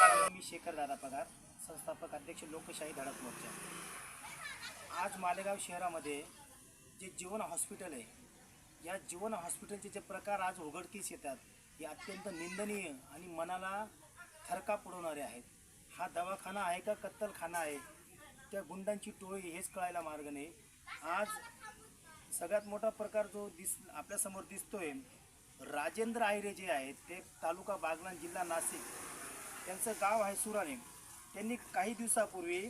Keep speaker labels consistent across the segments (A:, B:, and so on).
A: मी शेखर दादा पगार संस्थापक अध्यक्ष लोकशाही धडक मोर्चा. आज मालेगाव शहरामध्ये जे जीवन हॉस्पिटल आहे या जीवन हॉस्पिटलचे जे प्रकार आज उघडकीस येतात हे अत्यंत निंदनीय आणि मनाला थरका पुरवणारे आहेत. हा दवाखाना आहे का कत्तलखाना आहे त्या गुंडांची टोळी हेच कळायला मार्ग नाही. आज सगळ्यात मोठा प्रकार जो दिस आपल्यासमोर दिसतोय राजेंद्र आयरे जे आहेत ते तालुका बागलाण जिल्हा नाशिक. त्यांचं गाव आहे सुराने. त्यांनी काही दिवसापूर्वी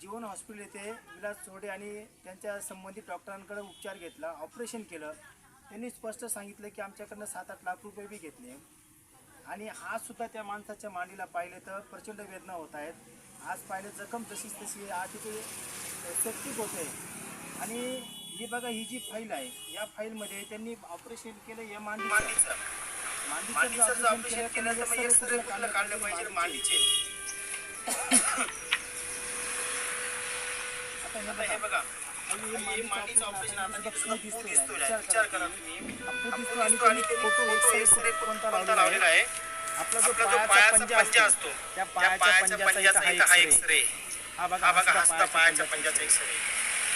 A: जीवन हॉस्पिटल येथे विलास चोडे आणि त्यांच्या संबंधित डॉक्टरांकडे उपचार घेतला ऑपरेशन केलं. त्यांनी स्पष्ट सांगितलं की आमच्याकडनं सात आठ लाख रुपये बी घेतले. आणि आजसुद्धा त्या माणसाच्या मांडीला पाहिले तर प्रचंड वेदना होत आहेत. आज पाहिले जखम जशीच तशी आज तिथे सेप्टिक होते. आणि ही बघा ही जी फाईल आहे या फाईलमध्ये त्यांनी ऑपरेशन केलं या मांडीचं. मांडीचं जर ऑपरेशन केलं तर म्हणजे सगळे पूर्ण काढलं पाहिजे मांडीचे? आता हे बघा. मांडीचं ऑपरेशन आता तिथं अप्पू दिसतोय विचार करा तुम्ही. अप्पू दिसतो आणि त्यांनी फोटो एक्सरे कोणता लावलेला आहे? आपला जो पायाचा पंजा असतो त्या पायाच्या पंजाचा हा एक्सरे हा बघा हा पायाच्या पंजाचा एक्सरे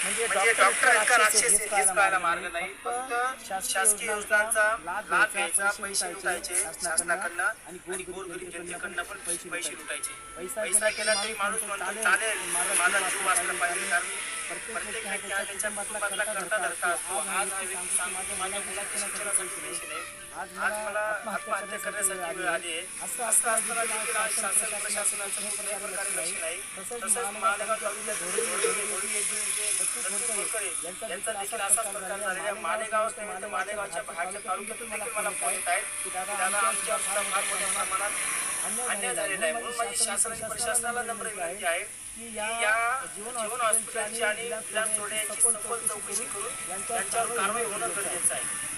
A: म्हणजे डॉक्टर इतका राक्षस हेच कळायला मार्ग नाही फक्त शासकीय योजनांचा लाभ घ्यायचा पैसे लुटायचे शासनाकडनं आणि गोरगरीब जनतेकडनं पण पैसे लुटायचे. पैसा केला तरी माणूस म्हणतो चालेल. माझा जीव वाचला पाहिजे कारण प्रत्येक व्यक्ती हा त्यांच्या कुटुंबातला करता धरता असतो आज हा व्यक्ती सांगतो माझ्या मुलाच्या शिक्षणासाठी पैसे नाही आज मला आत्महत्या करण्यासाठी वेळ आली आहे. असं असताना देखील आज शासन प्रशासनाचं कुठल्याही प्रकारे लक्ष नाही. तसंच मालेगाव तालुक्यात यांचा देखील असाच प्रकार झालेला आहे. मालेगावच नाही तर मालेगावच्या बाहेरच्या तालुक्यातून देखील मला फोन येत आहेत. की दादा आमच्या सुद्धा फार मोठ्या प्रमाणात अन्याय झालेला आहे. म्हणून माझी प्रशासनाला नम्र विनंती आहे की या जीवन हॉस्पिटलची आणि विलास यांची सखोल चौकशी करून यांच्यावर कारवाई होणं गरजेचं आहे.